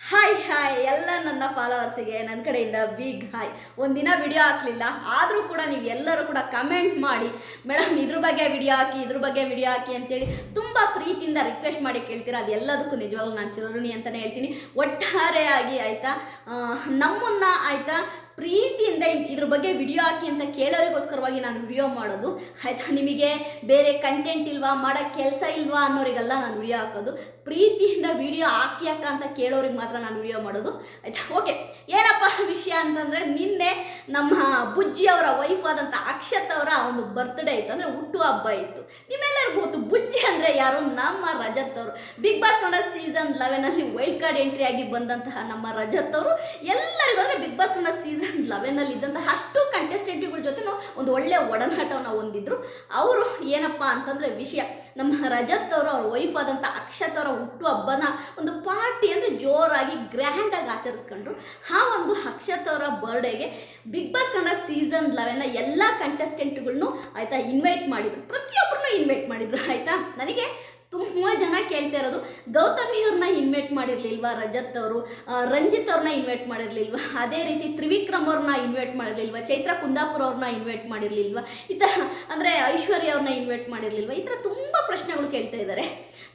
Hi hi ಎಲ್ಲ ನನ್ನ ಫಾಲೋವರ್ಸಿಗೆ ನನ್ನ ಕಡೆಯಿಂದ ಬಿಗ್ ಹಾಯ್ ಒಂದಿನ ವಿಡಿಯೋ ಹಾಕಲಿಲ್ಲ. ಆದರೂ ಕೂಡ ನೀವು ಎಲ್ಲರೂ ಕೂಡ ಕಮೆಂಟ್ ಮಾಡಿ. ಮೇಡಮ್ ಇದ್ರ ಬಗ್ಗೆ ವಿಡಿಯೋ ಹಾಕಿ, ಇದ್ರ ಬಗ್ಗೆ ವಿಡಿಯೋ ಹಾಕಿ ಅಂತೇಳಿ ತುಂಬ ಪ್ರೀತಿಯಿಂದ ರಿಕ್ವೆಸ್ಟ್ ಮಾಡಿ ಕೇಳ್ತೀರಾ? ಅದೆಲ್ಲದಕ್ಕೂ ನಿಜವಾಗ್ಲೂ ನಾನು ಚಿರಋಣಿ ಅಂತಲೇ ಹೇಳ್ತೀನಿ. ಒಟ್ಟಾರೆಯಾಗಿ ಆಯಿತಾ? ನಮ್ಮನ್ನು ಆಯಿತಾ? ಪ್ರೀತಿಯಿಂದ ಇದ್ರ ಬಗ್ಗೆ ವಿಡಿಯೋ ಹಾಕಿ ಅಂತ ಕೇಳೋರಿಗೋಸ್ಕರವಾಗಿ ನಾನು ವಿಡಿಯೋ ಮಾಡೋದು. ಆಯ್ತಾ? ನಿಮಗೆ ಬೇರೆ ಕಂಟೆಂಟ್ ಇಲ್ವಾ? ಮಾಡೋ ಕೆಲಸ ಇಲ್ವಾ ಅನ್ನೋರಿಗೆಲ್ಲ ನಾನು ವಿಡಿಯೋ ಹಾಕೋದು. ಪ್ರೀತಿಯಿಂದ ವಿಡಿಯೋ ಹಾಕಿ ಅಕ್ಕ ಅಂತ ಕೇಳೋರಿಗೆ ಮಾತ್ರ ನಾನು ವಿಡಿಯೋ ಮಾಡೋದು. ಆಯ್ತಾ? ಓಕೆ ಏನಪ್ಪ ವಿಷಯ ಅಂತಂದರೆ ನಿನ್ನೆ ನಮ್ಮ ಬುಜ್ಜಿ ಅವರ ವೈಫ್ ಆದಂಥ ಅಕ್ಷತ್ ಅವರ ಒಂದು ಬರ್ತ್ಡೇ ಇತ್ತು. ಅಂದರೆ ಹುಟ್ಟು ಹಬ್ಬ ಇತ್ತು. ನಿಮ್ಮೆಲ್ಲರಿಗೂ ಗೊತ್ತು, ಬುಜ್ಜಿ ಅಂದರೆ ಯಾರು? ನಮ್ಮ ರಜತ್ ಅವರು. ಬಿಗ್ ಬಾಸ್ ಕನ್ನಡ ಸೀಸನ್ ಲೆವೆನಲ್ಲಿ ವೈಲ್ಡ್ ಕಾರ್ಡ್ ಎಂಟ್ರಿ ಆಗಿ ಬಂದಂತಹ ನಮ್ಮ ರಜತ್ ಅವರು. ಎಲ್ಲರಿಗೂ ಅಂದರೆ ಬಿಗ್ ಬಾಸ್ ಕನ್ನಡ ಸೀಸನ್ ಲೆವೆನಲ್ಲಿ ಇದ್ದಂತಹ ಅಷ್ಟು ಕಂಟೆಸ್ಟೆಂಟ್ಗಳ ಜೊತೆ ಒಂದು ಒಳ್ಳೆಯ ಒಡನಾಟವನ್ನು ಹೊಂದಿದ್ರು. ಅವರು ಏನಪ್ಪ ಅಂತಂದರೆ ವಿಷಯ, ನಮ್ಮ ರಜತ್ ಅವರು, ಅವ್ರ ವೈಫ್ ಆದಂಥ ಅಕ್ಷತ್ ಅವರ ಹುಟ್ಟು ಹಬ್ಬನ ಒಂದು ಪಾರ್ಟಿ ಅಂದರೆ ಜೋರಾಗಿ ಗ್ರ್ಯಾಂಡಾಗಿ ಆಚರಿಸ್ಕೊಂಡ್ರು. ಆ ಒಂದು ಅಕ್ಷತ್ ಅವರ ಬರ್ಡೇಗೆ ಬಿಗ್ ಬಾಸ್ ಕನ್ನಡ ಸೀಸನ್ ಲೆವೆನ್ನ ಎಲ್ಲ ಕಂಟೆಸ್ಟೆಂಟ್ಗಳನ್ನೂ ಆಯಿತಾ ಇನ್ವೈಟ್ ಮಾಡಿದ್ರು. ಪ್ರತಿಯೊಬ್ಬರನ್ನೂ ಇನ್ವೈಟ್ ಮಾಡಿದ್ರು, ಆಯಿತಾ? ನನಗೆ ತುಂಬ ಜನ ಕೇಳ್ತಾ ಇರೋದು, ಗೌತಮಿ ಅವ್ರನ್ನ ಇನ್ವೈಟ್ ಮಾಡಿರ್ಲಿಲ್ವಾ, ರಜತ್ ಅವರು ರಂಜಿತ್ ಅವ್ರನ್ನ ಇನ್ವೈಟ್ ಮಾಡಿರ್ಲಿಲ್ವಾ, ಅದೇ ರೀತಿ ತ್ರಿವಿಕ್ರಮ್ ಅವ್ರನ್ನ ಇನ್ವೈಟ್ ಮಾಡಿರ್ಲಿಲ್ವಾ, ಚೈತ್ರ ಕುಂದಾಪುರ ಅವ್ರನ್ನ ಇನ್ವೈಟ್ ಮಾಡಿರ್ಲಿಲ್ವಾ, ಈ ಥರ ಅಂದರೆ ಐಶ್ವರ್ಯ ಅವ್ರನ್ನ ಇನ್ವೈಟ್ ಮಾಡಿರ್ಲಿಲ್ವಾ, ಈ ಥರ ತುಂಬ ಪ್ರಶ್ನೆಗಳು ಕೇಳ್ತಾ ಇದ್ದಾರೆ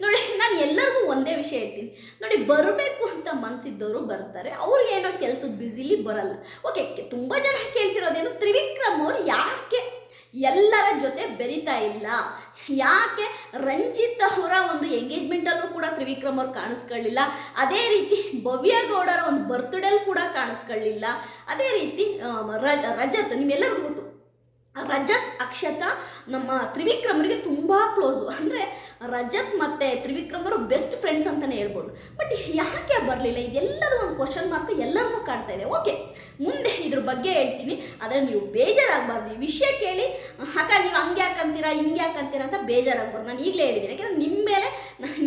ನೋಡಿ, ನಾನು ಎಲ್ಲರಿಗೂ ಒಂದೇ ವಿಷಯ ಹೇಳ್ತೀನಿ. ನೋಡಿ, ಬರಬೇಕು ಅಂತ ಮನಸ್ಸಿದ್ದವರು ಬರ್ತಾರೆ ಅವ್ರಿಗೆ ಏನೋ ಕೆಲಸದ ಬ್ಯುಸಿಲಿ ಬರಲ್ಲ. ಓಕೆ ತುಂಬ ಜನ ಕೇಳ್ತಿರೋದೇನು ತ್ರಿವಿಕ್ರಮ್ ಅವ್ರು ಯಾಕೆ ಎಲ್ಲರ ಜೊತೆ ಬೆರಿತಾ ಇಲ್ಲ. ಯಾಕೆ? ರಂಜಿತ್ ಅವರ ಒಂದು ಎಂಗೇಜ್ಮೆಂಟಲ್ಲೂ ಕೂಡ ತ್ರಿವಿಕ್ರಮ್ ಅವ್ರು ಕಾಣಿಸ್ಕೊಳ್ಳಿಲ್ಲ. ಅದೇ ರೀತಿ ಭವ್ಯ ಗೌಡರ ಒಂದು ಬರ್ತ್ಡೇಲ್ ಕೂಡ ಕಾಣಿಸ್ಕೊಳ್ಳಿಲ್ಲ. ಅದೇ ರೀತಿ ರಜತ್, ನಿಮ್ಮೆಲ್ಲರಿಗೂ ಗೊತ್ತು. ರಜತ್, ಅಕ್ಷತಾ ನಮ್ಮ ತ್ರಿವಿಕ್ರಮರಿಗೆ ತುಂಬ ಕ್ಲೋಸು ಅಂದರೆ ರಜತ್ ಮತ್ತು ತ್ರಿವಿಕ್ರಮರು ಬೆಸ್ಟ್ ಫ್ರೆಂಡ್ಸ್ ಅಂತಲೇ ಹೇಳ್ಬೋದು. ಬಟ್ ಯಾಕೆ ಬರಲಿಲ್ಲ? ಇದೆಲ್ಲದೂ ಒಂದು ಕ್ವಶನ್ ಮಾರ್ಕ್ ಎಲ್ಲರನ್ನೂ ಕಾಣ್ತಾ ಇದೆ. ಓಕೆ ಮುಂದೆ ಇದ್ರ ಬಗ್ಗೆ ಹೇಳ್ತೀನಿ. ಆದರೆ ನೀವು ಬೇಜಾರಾಗಬಾರ್ದು. ಈ ವಿಷಯ ಕೇಳಿ, ಅಕ್ಕ, ನೀವು ಹಂಗೆ ಯಾಕಂತೀರಾ ಹಿಂಗೆ ಯಾಕಂತೀರಾ ಅಂತ ಬೇಜಾರಾಗಬಾರ್ದು. ನಾನು ಈಗಲೇ ಹೇಳಿದ್ದೀನಿ. ಯಾಕೆಂದರೆ ನಿಮ್ಮ ಮೇಲೆ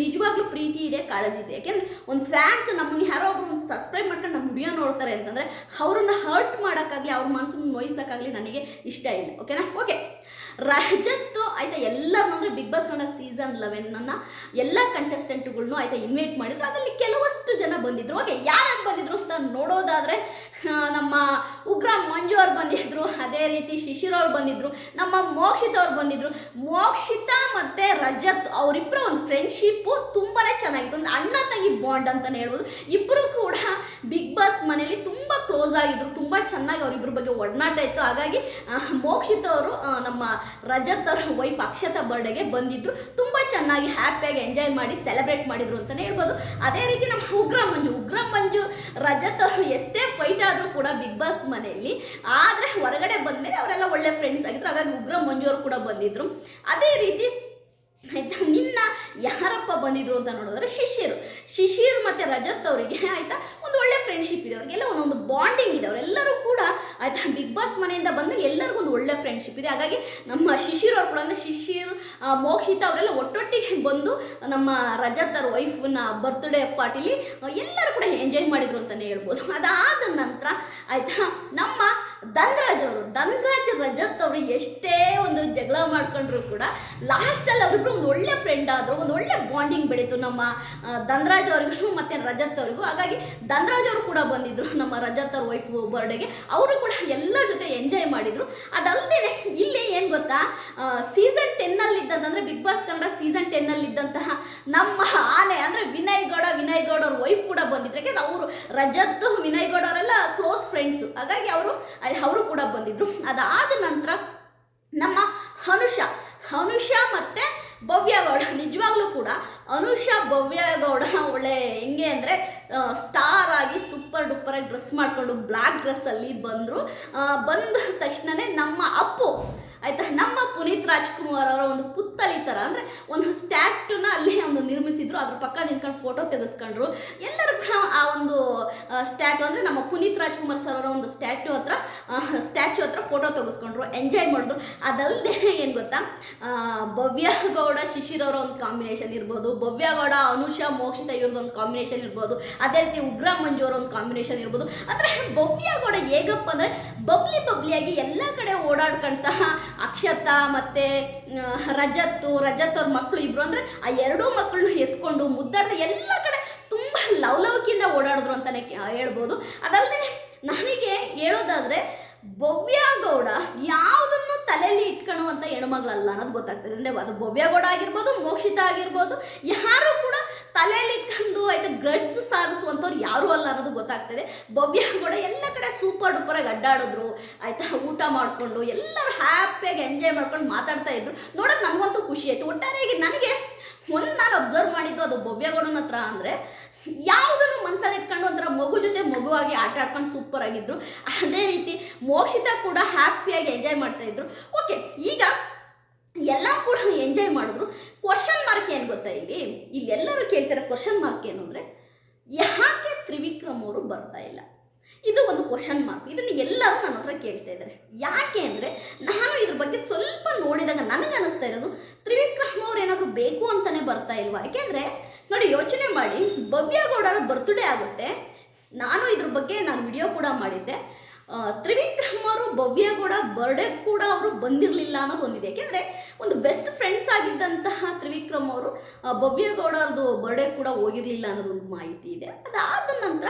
ನಿಜವಾಗ್ಲೂ ಪ್ರೀತಿ ಇದೆ, ಕಾಳಜಿ ಇದೆ. ಯಾಕೆಂದ್ರೆ ಒಂದು ಫ್ಯಾನ್ಸ್ ನಮ್ಮನ್ನು ಯಾರೋ ಒಬ್ರು ಒಂದು ಸಬ್ಸ್ಕ್ರೈಬ್ ಮಾಡ್ಕೊಂಡು ನಮ್ಮ ವಿಡಿಯೋ ನೋಡ್ತಾರೆ ಅಂತಂದರೆ ಅವ್ರನ್ನ ಹರ್ಟ್ ಮಾಡೋಕ್ಕಾಗಲಿ, ಅವ್ರ ಮನಸ್ಸನ್ನು ನೋಯಿಸೋಕ್ಕಾಗಲಿ ನನಗೆ ಇಷ್ಟ ಇಲ್ಲ. ಓಕೆನಾ ಓಕೆ ರಜತ್ತು ಆಯಿತಾ ಎಲ್ಲರೂ ಅಂದರೆ ಬಿಗ್ ಬಾಸ್ ಕನ್ನಡ ಸೀಸನ್ ಲೆವೆನ್ನ ಎಲ್ಲ ಕಂಟೆಸ್ಟೆಂಟ್ಗಳ್ನು ಆಯಿತಾ ಇನ್ವೈಟ್ ಮಾಡಿದ್ರು. ಅದರಲ್ಲಿ ಕೆಲವಷ್ಟು ಜನ ಬಂದಿದ್ರು. ಓಕೆ ಯಾರು ಬಂದಿದ್ರು ಅಂತ ನೋಡೋದಾದರೆ ನಮ್ಮ ಉಗ್ರ ಮಂಜು ಅವ್ರು ಬಂದಿದ್ರು, ಅದೇ ರೀತಿ ಶಿಶಿರ್ ಅವ್ರು ಬಂದಿದ್ರು, ನಮ್ಮ ಮೋಕ್ಷಿತ ಅವ್ರು ಬಂದಿದ್ರು. ಮೋಕ್ಷಿತ ಮತ್ತು ರಜತ್ ಅವರಿಬ್ಬರ ಒಂದು ಫ್ರೆಂಡ್ಶಿಪ್ಪು ತುಂಬಾ ಚೆನ್ನಾಗಿತ್ತು. ಒಂದು ಅಣ್ಣ ತಂಗಿ ಬಾಂಡ್ ಅಂತಲೇ ಹೇಳ್ಬೋದು. ಇಬ್ಬರು ಕೂಡ ಬಿಗ್ ಬಾಸ್ ಮನೆಯಲ್ಲಿ ತುಂಬ ಕ್ಲೋಸ್ ಆಗಿದ್ರು. ತುಂಬ ಚೆನ್ನಾಗಿ ಅವರಿಬ್ಬರ ಬಗ್ಗೆ ಒಡನಾಟ ಇತ್ತು. ಹಾಗಾಗಿ ಮೋಕ್ಷಿತ ಮೋಕ್ಷಿತ್ ಅವರು ನಮ್ಮ ರಜತ್ ಅವರ ವೈಫ್ ಅಕ್ಷತಾ ಬರ್ಡೇಗೆ ಬಂದಿದ್ರು. ತುಂಬ ಚೆನ್ನಾಗಿ ಹ್ಯಾಪಿಯಾಗಿ ಎಂಜಾಯ್ ಮಾಡಿ ಸೆಲೆಬ್ರೇಟ್ ಮಾಡಿದ್ರು ಅಂತಲೇ ಹೇಳ್ಬೋದು. ಅದೇ ರೀತಿ ನಮ್ಮ ಉಗ್ರ ಮಂಜು ಉಗ್ರ ಮಂಜು, ರಜತ್ ಅವರು ಎಷ್ಟೇ ಫೈಟ್ ಆದರೂ ಕೂಡ ಬಿಗ್ ಬಾಸ್ ಮನೆಯಲ್ಲಿ, ಆದರೆ ಹೊರಗಡೆ ಬಂದಮೇಲೆ ಅವರೆಲ್ಲ ಒಳ್ಳೆ ಫ್ರೆಂಡ್ಸ್ ಆಗಿದ್ರು. ಹಾಗಾಗಿ ಉಗ್ರ ಮಂಜು ಅವರು ಕೂಡ ಬಂದಿದ್ರು. ಅದೇ ರೀತಿ, ಆಯ್ತಾ, ನಿನ್ನ ಯಾರಪ್ಪ ಬಂದಿದ್ರು ಅಂತ ನೋಡಿದ್ರೆ ಶಿಶಿರ್. ಶಿಶಿರ್ ಮತ್ತೆ ರಜತ್ ಅವರಿಗೆ, ಆಯ್ತಾ ಫ್ರೆಂಡ್ಶಿಪ್ ಇದೆ ಅವ್ರಿಗೆಲ್ಲ ಒಂದೊಂದು ಬಾಂಡಿಂಗ್ ಇದೆ ಅವರೆಲ್ಲರೂ ಕೂಡ ಆಯ್ತಾ ಬಿಗ್ ಬಾಸ್ ಮನೆಯಿಂದ ಬಂದಾಗ ಎಲ್ಲರಿಗೂ ಒಂದು ಒಳ್ಳೆ ಫ್ರೆಂಡ್ಶಿಪ್ ಇದೆ. ಹಾಗಾಗಿ ನಮ್ಮ ಶಿಶಿರ್ ಅವ್ರು ಕೂಡ ಅಂದರೆ ಶಿಶಿರ್ ಮೋಕ್ಷಿತ ಅವರೆಲ್ಲ ಒಟ್ಟೊಟ್ಟಿಗೆ ಬಂದು ನಮ್ಮ ರಜತ್ ಅವ್ರ ವೈಫ್ನ ಬರ್ತ್ಡೇ ಪಾರ್ಟಿಲಿ ಎಲ್ಲರೂ ಕೂಡ ಎಂಜಾಯ್ ಮಾಡಿದ್ರು ಅಂತಲೇ ಹೇಳ್ಬೋದು. ಅದಾದ ನಂತರ ಆಯಿತಾ ನಮ್ಮ ಧನ್ರಾಜ್ ಅವರು, ಧನ್ರಾಜ್ ರಜತ್ ಅವರು ಎಷ್ಟೇ ಜಗಳ ಮಾಡ್ಕೊಂಡ್ರು ಕೂಡ ಲಾಸ್ಟಲ್ಲಿ ಅವ್ರಿಗೂ ಒಂದು ಒಳ್ಳೆ ಫ್ರೆಂಡ್ ಆದರು, ಒಂದು ಒಳ್ಳೆ ಬಾಂಡಿಂಗ್ ಬೆಳೀತು ನಮ್ಮ ಧನರಾಜ್ ಅವ್ರಿಗೂ ಮತ್ತು ರಜತ್ ಅವರಿಗೂ. ಹಾಗಾಗಿ ಧನರಾಜ್ ಅವರು ಕೂಡ ಬಂದಿದ್ರು ನಮ್ಮ ರಜತ್ ಅವ್ರ ವೈಫ್ ಬರ್ಡೇಗೆ ಅವರು ಕೂಡ ಎಲ್ಲರ ಜೊತೆ ಎಂಜಾಯ್ ಮಾಡಿದರು. ಅದಲ್ಲದೆ ಇಲ್ಲಿ ಏನು ಗೊತ್ತಾ ಸೀಸನ್ ಟೆನ್ನಲ್ಲಿ ಇದ್ದಂತಂದರೆ ಬಿಗ್ ಬಾಸ್ ಕನ್ನಡ ಸೀಸನ್ ಟೆನ್ನಲ್ಲಿ ಇದ್ದಂತಹ ನಮ್ಮ ಆನೆ, ಅಂದರೆ ವಿನಯ್ ಗೌಡ ವಿನಯ್ ಗೌಡ ಅವ್ರ ವೈಫ್ ಕೂಡ ಬಂದಿದ್ರು ಅವರು, ರಜತ್, ವಿನಯ್ ಗೌಡ ಅವರೆಲ್ಲ ಕ್ಲೋಸ್ ಫ್ರೆಂಡ್ಸು ಹಾಗಾಗಿ ಅವರು ಅವರು ಕೂಡ ಬಂದಿದ್ರು. ಅದಾದ ನಂತರ ನಮ್ಮ ಅನುಷ ಹನುಷ ಮತ್ತು ಭವ್ಯಗೌಡ ನಿಜವಾಗ್ಲೂ ಕೂಡ ಅನುಷ ಭವ್ಯಗೌಡ ಒಳ್ಳೆ ಹೆಂಗೆ ಅಂದರೆ ಸ್ಟಾರ್ ಆಗಿ ಸೂಪರ್ ಡೂಪರಾಗಿ ಡ್ರೆಸ್ ಮಾಡಿಕೊಂಡು ಬ್ಲ್ಯಾಕ್ ಡ್ರೆಸ್ಸಲ್ಲಿ ಬಂದರು. ಬಂದ ತಕ್ಷಣವೇ ನಮ್ಮ ಅಪ್ಪು, ಆಯಿತಾ? ನಮ್ಮ ಪುನೀತ್ ರಾಜ್ಕುಮಾರ್ ಅವರ ಒಂದು ಪುತ್ತಲಿ ಥರ ಅಂದರೆ ಒಂದು ಸ್ಟ್ಯಾಟ್ಯೂನ ಅಲ್ಲಿ ಒಂದು ನಿರ್ಮಿಸಿದ್ರು. ಅದ್ರ ಪಕ್ಕ ನಿಂತ್ಕೊಂಡು ಫೋಟೋ ತೆಗೆಸ್ಕೊಂಡ್ರು. ಎಲ್ಲರೂ ಕೂಡ ಆ ಒಂದು ಸ್ಟ್ಯಾಟ್ಯೂ ಅಂದರೆ ನಮ್ಮ ಪುನೀತ್ ರಾಜ್ಕುಮಾರ್ ಸರ್ ಅವರ ಒಂದು ಸ್ಟ್ಯಾಟ್ಯೂ ಹತ್ರ ಸ್ಟ್ಯಾಚ್ಯೂ ಹತ್ರ ಫೋಟೋ ತೆಗೆಸ್ಕೊಂಡ್ರು ಎಂಜಾಯ್ ಮಾಡಿದ್ರು. ಅದಲ್ಲದೆ ಏನು ಗೊತ್ತಾ? ಭವ್ಯ ಗೌಡ ಶಿಶಿರ್ ಅವರ ಒಂದು ಕಾಂಬಿನೇಷನ್ ಇರ್ಬೋದು. ಭವ್ಯ ಗೌಡ ಅನುಷ, ಮೋಕ್ಷಿತ ಇವ್ರದ್ದು ಒಂದು ಕಾಂಬಿನೇಷನ್ ಇರ್ಬೋದು. ಅದೇ ರೀತಿ ಉಗ್ರ ಮಂಜು ಅವರ ಒಂದು ಕಾಂಬಿನೇಷನ್ ಇರ್ಬೋದು. ಅಂದರೆ ಭವ್ಯಗೌಡ ಹೇಗಪ್ಪ ಅಂದರೆ ಬಬ್ಲಿ ಬಬ್ಲಿಯಾಗಿ ಎಲ್ಲ ಕಡೆ ಓಡಾಡ್ಕೊಂತಹ ಅಕ್ಷತಾ ಮತ್ತು ರಜತ್ತು, ರಜತ್ ಅವ್ರ ಮಕ್ಕಳು ಇಬ್ಬರು ಅಂದರೆ ಆ ಎರಡೂ ಮಕ್ಕಳನ್ನು ಎತ್ಕೊಂಡು ಮುದ್ದಾಡ್ತಾ ಎಲ್ಲ ಕಡೆ ತುಂಬ ಲವಲವಿಕೆಯಿಂದ ಓಡಾಡಿದ್ರು ಅಂತಲೇ ಹೇಳ್ಬೋದು. ಅದಲ್ಲದೆ ನನಗೆ ಹೇಳೋದಾದ್ರೆ ಭವ್ಯ ಗೌಡ ಯಾವುದನ್ನು ತಲೆಯಲ್ಲಿ ಇಟ್ಕೊಳ್ಳುವಂಥ ಹೆಣ್ಮಗಳಲ್ಲ ಅನ್ನೋದು ಗೊತ್ತಾಗ್ತದೆ. ಅಂದರೆ ಅದು ಭವ್ಯಗೌಡ ಆಗಿರ್ಬೋದು, ಮೋಕ್ಷಿತ ಆಗಿರ್ಬೋದು, ಯಾರು ಕೂಡ ತಲೆಯಲ್ಲಿ ಇಟ್ಕೊಂಡು ಆಯಿತು ಗಡ್ಸ್ ಸಾಧಿಸುವಂಥವ್ರು ಯಾರೂ ಅಲ್ಲ ಅನ್ನೋದು ಗೊತ್ತಾಗ್ತದೆ. ಭವ್ಯ ಕೂಡ ಎಲ್ಲ ಕಡೆ ಸೂಪರ್ ಡೂಪರಾಗಿ ಅಡ್ಡಾಡಿದ್ರು, ಆಯಿತಾ ಊಟ ಮಾಡಿಕೊಂಡು, ಎಲ್ಲರೂ ಹ್ಯಾಪಿಯಾಗಿ ಎಂಜಾಯ್ ಮಾಡ್ಕೊಂಡು ಮಾತಾಡ್ತಾ ಇದ್ರು. ನೋಡೋದು ನಮಗಂತೂ ಖುಷಿ ಆಯಿತು. ಒಟ್ಟಾರೆಯಾಗಿ ನನಗೆ ಒಂದು ನಾನು ಅಬ್ಸರ್ವ್ ಮಾಡಿದ್ದು ಅದು ಭವ್ಯಗೌಡನ ಹತ್ರ ಅಂದರೆ ಯಾವುದನ್ನು ಮನಸ್ಸಲ್ಲಿ ಇಟ್ಕೊಂಡು ಒಂಥರ ಮಗು ಜೊತೆ ಮಗುವಾಗಿ ಆಟ ಆಡ್ಕೊಂಡು ಸೂಪರ್ ಆಗಿದ್ರು. ಅದೇ ರೀತಿ ಮೋಕ್ಷಿತ ಕೂಡ ಹ್ಯಾಪಿಯಾಗಿ ಎಂಜಾಯ್ ಮಾಡ್ತಾ ಇದ್ರು. ಓಕೆ ಈಗ ಎಲ್ಲ ಕೂಡ ಎಂಜಾಯ್ ಮಾಡಿದ್ರು. ಕ್ವಶನ್ ಮಾರ್ಕ್ ಏನು ಗೊತ್ತಾ ಇಲ್ಲಿ? ಇಲ್ಲಿ ಎಲ್ಲರೂ ಕೇಳ್ತಾರೆ ಕ್ವಶನ್ ಮಾರ್ಕ್ ಏನು ಅಂದರೆ, ಯಾಕೆ ತ್ರಿವಿಕ್ರಮ್ ಅವರು ಬರ್ತಾ ಇಲ್ಲ? ಇದು ಒಂದು ಕ್ವಶನ್ ಮಾರ್ಕ್ ಇದನ್ನು ಎಲ್ಲರೂ ನನ್ನ ಹತ್ರ ಕೇಳ್ತಾ ಇದ್ದಾರೆ. ಯಾಕೆ ಅಂದರೆ ನಾನು ಇದ್ರ ಬಗ್ಗೆ ಸ್ವಲ್ಪ ನೋಡಿದಾಗ ನನಗೆ ಅನಿಸ್ತಾ ಇರೋದು ತ್ರಿವಿಕ್ರಮ್ ಅವ್ರು ಏನಾದರೂ ಬೇಕು ಅಂತಲೇ ಬರ್ತಾ ಇಲ್ವಾ? ಯಾಕೆಂದರೆ ನೋಡಿ ಯೋಚನೆ ಮಾಡಿ ಭವ್ಯಗೌಡರ ಬರ್ತ್ಡೇ ಆಗುತ್ತೆ. ನಾನು ಇದ್ರ ಬಗ್ಗೆ ನಾನು ವಿಡಿಯೋ ಕೂಡ ಮಾಡಿದ್ದೆ. ತ್ರಿವಿಕ್ರಮ್ ಅವರು ಭವ್ಯಗೌಡ ಬರ್ಡೇ ಕೂಡ ಅವರು ಬಂದಿರಲಿಲ್ಲ ಅನ್ನೋದು ಒಂದಿದೆ. ಯಾಕೆಂದರೆ ಒಂದು ಬೆಸ್ಟ್ ಫ್ರೆಂಡ್ಸ್ ಆಗಿದ್ದಂತಹ ತ್ರಿವಿಕ್ರಮ್ ಅವರು ಭವ್ಯಗೌಡ ಅವ್ರದ್ದು ಬರ್ಡೇ ಕೂಡ ಹೋಗಿರಲಿಲ್ಲ ಅನ್ನೋದು ಒಂದು ಮಾಹಿತಿ ಇದೆ. ಅದಾದ ನಂತರ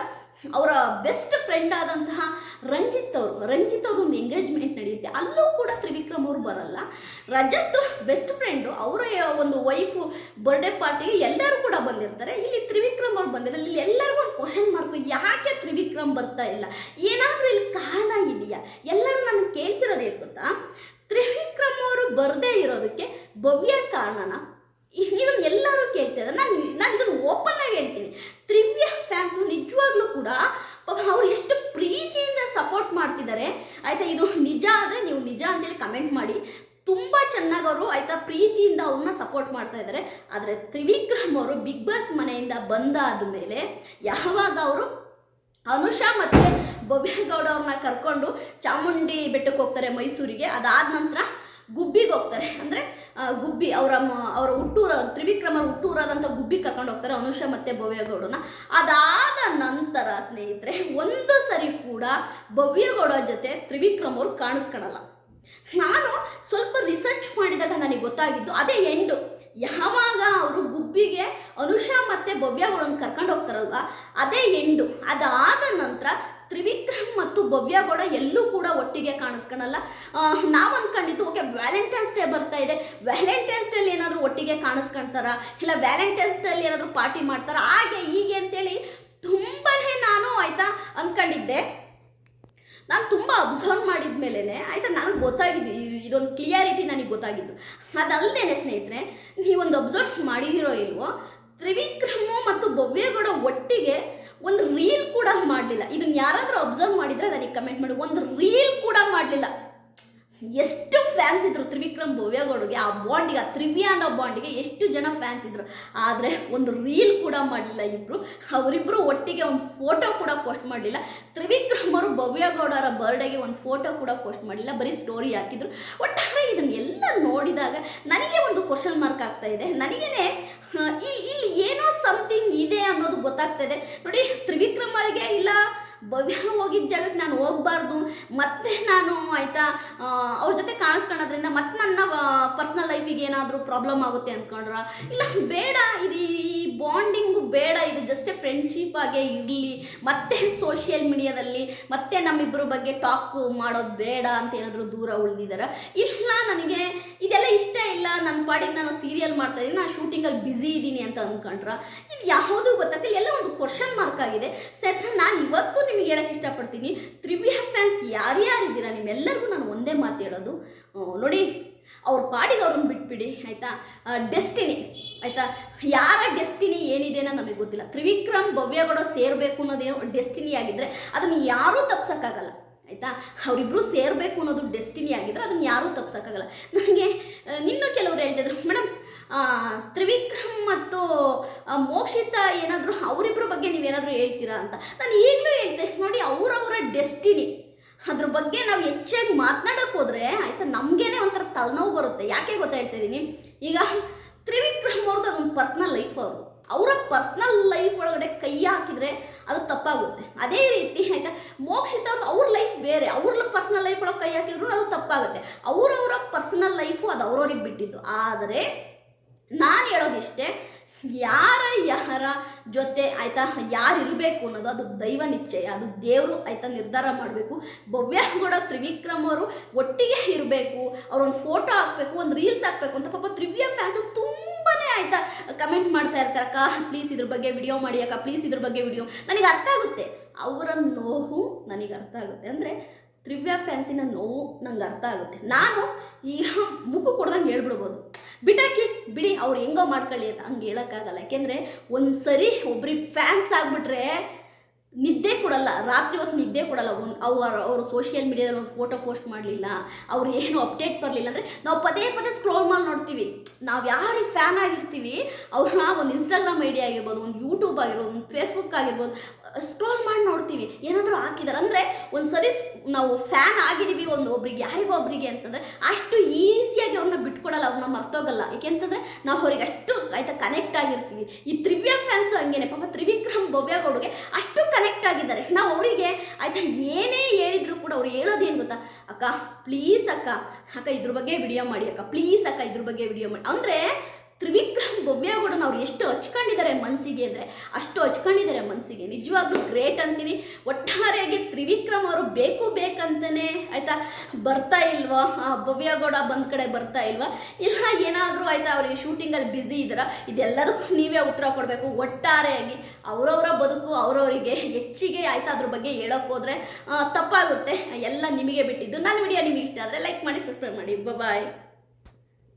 ಅವರ ಬೆಸ್ಟ್ ಫ್ರೆಂಡ್ ಆದಂತಹ ರಂಜಿತ್ ಅವರು. ರಂಜಿತ್ ಅವ್ರದ್ದು ಒಂದು ಎಂಗೇಜ್ಮೆಂಟ್ ನಡೆಯುತ್ತೆ. ಅಲ್ಲೂ ಕೂಡ ತ್ರಿವಿಕ್ರಮ್ ಅವರು ಬರಲ್ಲ. ರಜತ್ ಬೆಸ್ಟ್ ಫ್ರೆಂಡು ಅವರ ಒಂದು ವೈಫು ಬರ್ಡೇ ಪಾರ್ಟಿಗೆ ಎಲ್ಲರೂ ಕೂಡ ಬಂದಿರ್ತಾರೆ. ಇಲ್ಲಿ ತ್ರಿವಿಕ್ರಮ್ ಅವ್ರು ಬಂದಿರಲ್ಲ ಇಲ್ಲಿ ಎಲ್ಲರಿಗೂ ಒಂದು ಕ್ವಶನ್ ಮಾರ್ಕ್ ಯಾಕೆ ತ್ರಿವಿಕ್ರಮ್ ಬರ್ತಾ ಇಲ್ಲ? ಏನಾದರೂ ಇಲ್ಲಿ ಕಾರಣ ಇದೆಯಾ? ಎಲ್ಲರೂ ನಾನು ಕೇಳ್ತಿರೋದೇ ಗೊತ್ತಾ? ತ್ರಿವಿಕ್ರಮ್ ಅವರು ಬರದೇ ಇರೋದಕ್ಕೆ ಭವ್ಯ ಕಾರಣನ ಇದನ್ನು ಎಲ್ಲರೂ ಕೇಳ್ತಿದ್ದಾರೆ ನಾನು ನಾನು ಇದನ್ನು ಓಪನ್ ಆಗಿ ಹೇಳ್ತೀನಿ. ತ್ರಿವ್ಯ ಫ್ಯಾನ್ಸು ನಿಜವಾಗ್ಲೂ ಕೂಡ ಪಾಪ ಅವ್ರು ಎಷ್ಟು ಪ್ರೀತಿಯಿಂದ ಸಪೋರ್ಟ್ ಮಾಡ್ತಿದ್ದಾರೆ. ಆಯಿತಾ, ಇದು ನಿಜ ಆದರೆ ನೀವು ನಿಜ ಅಂತೇಳಿ ಕಮೆಂಟ್ ಮಾಡಿ. ತುಂಬ ಚೆನ್ನಾಗಿ ಅವರು ಆಯಿತಾ ಪ್ರೀತಿಯಿಂದ ಅವ್ರನ್ನ ಸಪೋರ್ಟ್ ಮಾಡ್ತಾ ಇದ್ದಾರೆ. ಆದರೆ ತ್ರಿವಿಕ್ರಮ್ ಅವರು ಬಿಗ್ ಬಾಸ್ ಮನೆಯಿಂದ ಬಂದಾದ ಮೇಲೆ ಯಾವಾಗ ಅವರು ಅನುಷಾ ಮತ್ತು ಭವ್ಯಗೌಡ ಅವ್ರನ್ನ ಕರ್ಕೊಂಡು ಚಾಮುಂಡಿ ಬೆಟ್ಟಕ್ಕೆ ಹೋಗ್ತಾರೆ ಮೈಸೂರಿಗೆ, ಅದಾದ ನಂತರ ಗುಬ್ಬಿಗೆ ಹೋಗ್ತಾರೆ. ಅಂದರೆ ಗುಬ್ಬಿ, ಅವರ ಅವರ ಹುಟ್ಟೂರ, ತ್ರಿವಿಕ್ರಮರ ಹುಟ್ಟೂರಾದಂಥ ಗುಬ್ಬಿ ಕರ್ಕೊಂಡು ಹೋಗ್ತಾರೆ ಅನುಷ ಮತ್ತು ಭವ್ಯಗೌಡನ. ಅದಾದ ನಂತರ, ಸ್ನೇಹಿತರೆ, ಒಂದು ಸರಿ ಕೂಡ ಭವ್ಯಗೌಡ ಜೊತೆ ತ್ರಿವಿಕ್ರಮ್ ಅವ್ರು ಕಾಣಿಸ್ಕೊಳಲ್ಲ. ನಾನು ಸ್ವಲ್ಪ ರಿಸರ್ಚ್ ಮಾಡಿದಾಗ ನನಗೆ ಗೊತ್ತಾಗಿದ್ದು ಅದೇ ಎಂಡು. ಯಾವಾಗ ಅವರು ಗುಬ್ಬಿಗೆ ಅನುಷಾ ಮತ್ತು ಭವ್ಯಗಳನ್ನು ಕರ್ಕೊಂಡು ಹೋಗ್ತಾರಲ್ವ, ಅದೇ ಎಂಡು. ಅದಾದ ನಂತರ ತ್ರಿವಿಕ್ರಮ್ ಮತ್ತು ಭವ್ಯಗೌಡ ಎಲ್ಲೂ ಕೂಡ ಒಟ್ಟಿಗೆ ಕಾಣಿಸ್ಕೊಳಲ್ಲ. ನಾವು ಅಂದ್ಕೊಂಡಿದ್ದು ಓಕೆ ವ್ಯಾಲೆಂಟೈನ್ಸ್ ಡೇ ಬರ್ತಾ ಇದೆ. ವ್ಯಾಲೆಂಟೈನ್ಸ್ ಡೇಲಿ ಏನಾದರೂ ಒಟ್ಟಿಗೆ ಕಾಣಿಸ್ಕೊಳ್ತಾರ ಇಲ್ಲ ವ್ಯಾಲೆಂಟೈನ್ಸ್ ಡೇಲಿ ಏನಾದರೂ ಪಾರ್ಟಿ ಮಾಡ್ತಾರ? ಹಾಗೆ ಹೀಗೆ ಅಂತೇಳಿ ತುಂಬಾ ನಾನು ಆಯಿತಾ ಅಂದ್ಕೊಂಡಿದ್ದೆ. ನಾನು ತುಂಬ ಅಬ್ಸರ್ವ್ ಮಾಡಿದ ಮೇಲೇ ಆಯಿತಾ, ನನಗೆ ಗೊತ್ತಾಗಿದ್ದು ಇದೊಂದು ಕ್ಲಿಯಾರಿಟಿ ನನಗೆ ಗೊತ್ತಾಗಿದ್ದು. ಅದಲ್ಲದೆ ಸ್ನೇಹಿತರೆ, ನೀವೊಂದು ಅಬ್ಸರ್ವ್ ಮಾಡಿದಿರೋ ಇಲ್ವೋ, ತ್ರಿವಿಕ್ರಮ ಮತ್ತು ಭವ್ಯಗೌಡ ಒಟ್ಟಿಗೆ ಒಂದು ರೀಲ್ ಕೂಡ ಮಾಡಲಿಲ್ಲ. ಇದನ್ನ ಯಾರಾದರೂ ಅಬ್ಸರ್ವ್ ಮಾಡಿದರೆ ನನಗೆ ಕಮೆಂಟ್ ಮಾಡಿ. ಒಂದು ರೀಲ್ ಕೂಡ ಮಾಡಲಿಲ್ಲ. ಎಷ್ಟು ಫ್ಯಾನ್ಸ್ ಇದ್ರು, ತ್ರಿವಿಕ್ರಮ್ ಭವ್ಯಗೌಡಗೆ, ಆ ಬಾಂಡಿಗೆ ಆ ತ್ರಿವ್ಯ ಅನ್ನೋ ಬಾಂಡಿಗೆ ಎಷ್ಟು ಜನ ಫ್ಯಾನ್ಸ್ ಇದ್ರು. ಆದರೆ ಒಂದು ರೀಲ್ ಕೂಡ ಮಾಡಲಿಲ್ಲ ಇಬ್ಬರು ಅವರಿಬ್ಬರು ಒಟ್ಟಿಗೆ ಒಂದು ಫೋಟೋ ಕೂಡ ಪೋಸ್ಟ್ ಮಾಡಲಿಲ್ಲ. ತ್ರಿವಿಕ್ರಮ್ ಅವರು ಭವ್ಯಗೌಡರ ಬರ್ಡೇಗೆ ಒಂದು ಫೋಟೋ ಕೂಡ ಪೋಸ್ಟ್ ಮಾಡಲಿಲ್ಲ. ಬರೀ ಸ್ಟೋರಿ ಹಾಕಿದ್ರು. ಒಟ್ಟಾರೆ ಇದನ್ನೆಲ್ಲ ನೋಡಿದಾಗ ನನಗೆ ಒಂದು ಕ್ವಶನ್ ಮಾರ್ಕ್ ಆಗ್ತಾ ಇದೆ. ನನಗೇನೆ ಇಲ್ಲಿ ಇಲ್ಲಿ ಏನೋ ಸಮಥಿಂಗ್ ಇದೆ ಅನ್ನೋದು ಗೊತ್ತಾಗ್ತದೆ ನೋಡಿ ತ್ರಿವಿಕ್ರಮರಿಗೆ ಇಲ್ಲ ಭವ್ಯ ಹೋಗಿದ್ದ ಜಾಗಕ್ಕೆ ನಾನು ಹೋಗಬಾರ್ದು. ಮತ್ತೆ ನಾನು ಆಯಿತಾ ಅವ್ರ ಜೊತೆ ಕಾಣಿಸ್ಕೊಳ್ಳೋದ್ರಿಂದ ಮತ್ತೆ ನನ್ನ ಪರ್ಸ್ನಲ್ ಲೈಫಿಗೆ ಏನಾದರೂ ಪ್ರಾಬ್ಲಮ್ ಆಗುತ್ತೆ ಅಂದ್ಕೊಂಡ್ರ ಇಲ್ಲ, ಬೇಡ, ಇದು ಈ ಬಾಂಡಿಂಗು ಬೇಡ, ಇದು ಜಸ್ಟ್ ಫ್ರೆಂಡ್ಶಿಪ್ ಆಗೇ ಇರಲಿ. ಮತ್ತೆ ಸೋಷಿಯಲ್ ಮೀಡಿಯಾದಲ್ಲಿ ಮತ್ತೆ ನಮ್ಮಿಬ್ಬರ ಬಗ್ಗೆ ಟಾಕ್ ಮಾಡೋದು ಬೇಡ ಅಂತ ಏನಾದರೂ ದೂರ ಉಳಿದಿದ್ದಾರೆ ಇಲ್ಲ, ನನಗೆ ಇದೆಲ್ಲ ಇಷ್ಟ ಇಲ್ಲ. ನನ್ನ ಪಾಡಿಗೆ ನಾನು ಸೀರಿಯಲ್ ಮಾಡ್ತಾ ಇದ್ದೀನಿ ನಾನು ಶೂಟಿಂಗಲ್ಲಿ ಬ್ಯುಸಿ ಇದ್ದೀನಿ ಅಂತ ಅಂದ್ಕೊಂಡ್ರ ಇದು ಯಾವುದೂ ಗೊತ್ತಾಗ್ತಿಲ್ಲ. ಎಲ್ಲ ಒಂದು ಕ್ವಶನ್ ಮಾರ್ಕ್ ಆಗಿದೆ. ಸರ್ ನಾನು ಇವತ್ತು ನಿಮಗೆ ಹೇಳಕ್ಕೆ ಇಷ್ಟಪಡ್ತೀನಿ. ತ್ರಿವಿಯ ಫ್ಯಾನ್ಸ್ ಯಾರ್ಯಾರಿದ್ದೀರಾ ನಿಮ್ಮೆಲ್ಲರಿಗೂ ನಾನು ಒಂದೇ ಮಾತು ಹೇಳೋದು. ನೋಡಿ, ಅವ್ರ ಪಾಡಿಗೆ ಅವ್ರನ್ನ ಬಿಟ್ಬಿಡಿ, ಆಯಿತಾ? ಡೆಸ್ಟಿನಿ ಆಯಿತಾ? ಯಾರ ಡೆಸ್ಟಿನಿ ಏನಿದೆ ಅನ್ನೋ ನಮಗೆ ಗೊತ್ತಿಲ್ಲ. ತ್ರಿವಿಕ್ರಮ್ ಭವ್ಯಗೌಡ ಸೇರಬೇಕು ಅನ್ನೋದೇನೋ ಡೆಸ್ಟಿನಿ ಆಗಿದ್ದರೆ ಅದನ್ನು ಯಾರೂ ತಪ್ಸೋಕ್ಕಾಗಲ್ಲ. ಆಯಿತಾ? ಅವರಿಬ್ಬರು ಸೇರಬೇಕು ಅನ್ನೋದು ಡೆಸ್ಟಿನಿ ಆಗಿದ್ರೆ ಅದನ್ನು ಯಾರೂ ತಪ್ಸೋಕ್ಕಾಗಲ್ಲ. ನನಗೆ ನಿನ್ನೂ ಕೆಲವರು ಹೇಳ್ತಿದ್ರು ಮೇಡಮ್ ತ್ರಿವಿಕ್ರಮ್ ಮತ್ತು ಮೋಕ್ಷಿತ ಏನಾದರೂ ಅವರಿಬ್ಬರ ಬಗ್ಗೆ ನೀವೇನಾದರೂ ಹೇಳ್ತೀರಾ ಅಂತ? ನಾನು ಈಗಲೂ ಹೇಳ್ತೆ ನೋಡಿ ಅವರವರ ಡೆಸ್ಟಿನಿ ಅದ್ರ ಬಗ್ಗೆ ನಾವು ಹೆಚ್ಚಾಗಿ ಮಾತನಾಡೋಕೆ ಹೋದರೆ, ಆಯಿತಾ, ನಮಗೇನೆ ಒಂಥರ ತಲೆನೋವು ಬರುತ್ತೆ. ಯಾಕೆ ಗೊತ್ತಾ ಹೇಳ್ತಾ ಇದ್ದೀನಿ? ಈಗ, ತ್ರಿವಿಕ್ರಮ್ ಅವ್ರದ್ದು ಅದೊಂದು ಪರ್ಸ್ನಲ್ ಲೈಫ್ ಅವ್ರದ್ದು ಅವರ ಪರ್ಸ್ನಲ್ ಲೈಫ್ ಒಳಗಡೆ ಕೈ ಹಾಕಿದ್ರೆ ಅದು ತಪ್ಪಾಗುತ್ತೆ. ಅದೇ ರೀತಿ ಆಯ್ತಾ, ಮೋಕ್ಷಿತ ಅವ್ರ ಲೈಫ್ ಬೇರೆ. ಅವ್ರ ಪರ್ಸ್ನಲ್ ಲೈಫ್ ಒಳಗೆ ಕೈ ಹಾಕಿದ್ರು ಅದು ತಪ್ಪಾಗುತ್ತೆ. ಅವರವರ ಪರ್ಸ್ನಲ್ ಲೈಫು ಅದು ಅವ್ರವ್ರಿಗೆ ಬಿಟ್ಟಿದ್ದು. ಆದರೆ ನಾನು ಹೇಳೋದಿಷ್ಟೇ, ಯಾರ ಯಾರ ಜೊತೆ ಆಯ್ತಾ ಯಾರು ಇರಬೇಕು ಅನ್ನೋದು ಅದು ದೈವ ನಿಶ್ಚಯ. ಅದು ದೇವರು ಆಯ್ತಾ ನಿರ್ಧಾರ ಮಾಡಬೇಕು. ಭವ್ಯ ತ್ರಿವಿಕ್ರಮರು ತ್ರಿವಿಕ್ರಮ್ ಅವರು ಒಟ್ಟಿಗೆ ಇರಬೇಕು. ಅವ್ರೊಂದು ಫೋಟೋ ಹಾಕಬೇಕು, ಒಂದು ರೀಲ್ಸ್ ಹಾಕಬೇಕು ಅಂತ ಪಾಪ ತ್ರಿವ್ಯ ಫ್ಯಾನ್ಸು ತುಂಬಾನೇ ಆಯ್ತಾ? ಕಮೆಂಟ್ ಮಾಡ್ತಾ ಇರ್ತಾರೆ ಅಕ್ಕ ಪ್ಲೀಸ್ ಇದ್ರ ಬಗ್ಗೆ ವಿಡಿಯೋ ಮಾಡಿ, ಅಕ್ಕ ಪ್ಲೀಸ್ ಇದ್ರ ಬಗ್ಗೆ ವಿಡಿಯೋ ನನಗೆ ಅರ್ಥ ಆಗುತ್ತೆ. ಅವರ ನೋವು ನನಗೆ ಅರ್ಥ ಆಗುತ್ತೆ. ಅಂದರೆ ತ್ರಿವ್ಯ ಫ್ಯಾನ್ಸಿನ ನೋವು ನಂಗೆ ಅರ್ಥ ಆಗುತ್ತೆ. ನಾನು ಈಗ ಮುಖ ಕೊಡ್ದಂಗೆ ಹೇಳ್ಬಿಡ್ಬೋದು. ಬಿಟಾಕಿ ಬಿಡಿ, ಅವ್ರು ಹೆಂಗೋ ಮಾಡ್ಕೊಳ್ಳಿ ಅಂತ ಹಂಗೆ ಹೇಳೋಕ್ಕಾಗಲ್ಲ. ಯಾಕೆಂದರೆ ಒಂದು ಸರಿ ಒಬ್ರಿಗೆ ಫ್ಯಾನ್ಸ್ ಆಗಿಬಿಟ್ರೆ ನಿದ್ದೆ ಕೊಡಲ್ಲ, ರಾತ್ರಿ ಹೊತ್ತು ನಿದ್ದೆ ಕೊಡಲ್ಲ. ಒಂದು ಅವ್ರ ಅವರು ಸೋಷಿಯಲ್ ಮೀಡಿಯಾದಲ್ಲಿ ಒಂದು ಫೋಟೋ ಪೋಸ್ಟ್ ಮಾಡಲಿಲ್ಲ, ಅವ್ರು ಏನು ಅಪ್ಡೇಟ್ ಬರಲಿಲ್ಲ ಅಂದರೆ ನಾವು ಪದೇ ಪದೇ ಸ್ಕ್ರೋಲ್ ಮಾಡಿ ನೋಡ್ತೀವಿ. ನಾವು ಯಾರಿಗೆ ಫ್ಯಾನ್ ಆಗಿರ್ತೀವಿ ಅವ್ರನ್ನ ಒಂದು ಇನ್ಸ್ಟಾಗ್ರಾಮ್ ಐಡಿ ಆಗಿರ್ಬೋದು, ಒಂದು ಯೂಟ್ಯೂಬ್ ಆಗಿರ್ಬೋದು, ಒಂದು ಫೇಸ್ಬುಕ್ ಆಗಿರ್ಬೋದು ಸ್ಕ್ರೋಲ್ ಮಾಡಿ ನೋಡ್ತೀವಿ. ಏನಾದರೂ ಹಾಕಿದ್ದಾರೆ ಅಂದರೆ ಒಂದು ಸರಿ ನಾವು ಫ್ಯಾನ್ ಆಗಿದ್ದೀವಿ ಒಂದು ಒಬ್ರಿಗೆ ಯಾರಿಗೋ ಒಬ್ರಿಗೆ ಅಂತಂದರೆ ಅಷ್ಟು ಈಸಿಯಾಗಿ ಅವ್ರನ್ನ ಬಿಟ್ಕೊಡಲ್ಲ, ಅವ್ರನ್ನ ಮರ್ತೋಗಲ್ಲ. ಯಾಕೆಂತಂದರೆ ನಾವು ಅವ್ರಿಗೆ ಅಷ್ಟು ಆಯಿತಾ ಕನೆಕ್ಟ್ ಆಗಿರ್ತೀವಿ. ಈ ತ್ರಿವ್ಯ ಫ್ಯಾನ್ಸು ಹಂಗೇನೆ, ಪಾಪ ತ್ರಿವಿಕ್ರಮ್ ಬೊಬ್ಯಾಗೌಡ್ಗೆ ಅಷ್ಟು ಕನೆಕ್ಟ್ ಆಗಿದ್ದಾರೆ. ನಾವು ಅವರಿಗೆ ಆಯಿತಾ ಏನೇ ಹೇಳಿದ್ರು ಕೂಡ ಅವ್ರು ಹೇಳೋದೇನು ಗೊತ್ತಾ? ಅಕ್ಕ ಪ್ಲೀಸ್ ಅಕ್ಕ ಅಕ್ಕ ಇದ್ರ ಬಗ್ಗೆ ವಿಡಿಯೋ ಮಾಡಿ, ಅಕ್ಕ. ಪ್ಲೀಸ್ ಅಕ್ಕ ಇದ್ರ ಬಗ್ಗೆ ವಿಡಿಯೋ ಮಾಡಿ. ಅಂದರೆ ತ್ರಿವಿಕ್ರಮ್ ಬೊಬ್ಯಾಗೌಡನ ಅವ್ರು ಎಷ್ಟು ಹಚ್ಕೊಂಡಿದ್ದಾರೆ ಮನಸ್ಸಿಗೆ ಅಂದರೆ ಅಷ್ಟು ಹಚ್ಕೊಂಡಿದ್ದಾರೆ ಮನಸ್ಸಿಗೆ ನಿಜವಾಗ್ಲೂ ಗ್ರೇಟ್ ಅಂತೀನಿ. ಒಟ್ಟಾರೆಯಾಗಿ ತ್ರಿವಿಕ್ರಮ್ ಅವರು ಬೇಕು ಬೇಕಂತಾನೆ ಆಯಿತಾ ಬರ್ತಾ ಇಲ್ವಾ? ಆ ಭವ್ಯಗೌಡ ಬಂದ ಕಡೆ ಬರ್ತಾ ಇಲ್ವಾ? ಇಲ್ಲ, ಏನಾದರೂ ಆಯಿತಾ ಅವರಿಗೆ ಶೂಟಿಂಗಲ್ಲಿ ಬ್ಯುಸಿ ಇದ್ದೀರಾ? ಇದೆಲ್ಲದಕ್ಕೂ ನೀವೇ ಉತ್ತರ ಕೊಡಬೇಕು. ಒಟ್ಟಾರೆಯಾಗಿ ಅವರವರ ಬದುಕು, ಅವರವರಿಗೆ ಹೆಚ್ಚಿಗೆ ಆಯಿತಾ ಅದ್ರ ಬಗ್ಗೆ ಹೇಳೋಕ್ಕೋದ್ರೆ ತಪ್ಪಾಗುತ್ತೆ. ಎಲ್ಲ ನಿಮಗೆ ಬಿಟ್ಟಿದ್ದು. ನನ್ನ ವಿಡಿಯೋ ನಿಮಗೆ ಇಷ್ಟ ಆದರೆ ಲೈಕ್ ಮಾಡಿ ಸಬ್ಸ್ಕ್ರೈಬ್ ಮಾಡಿ. ಬಾಯ್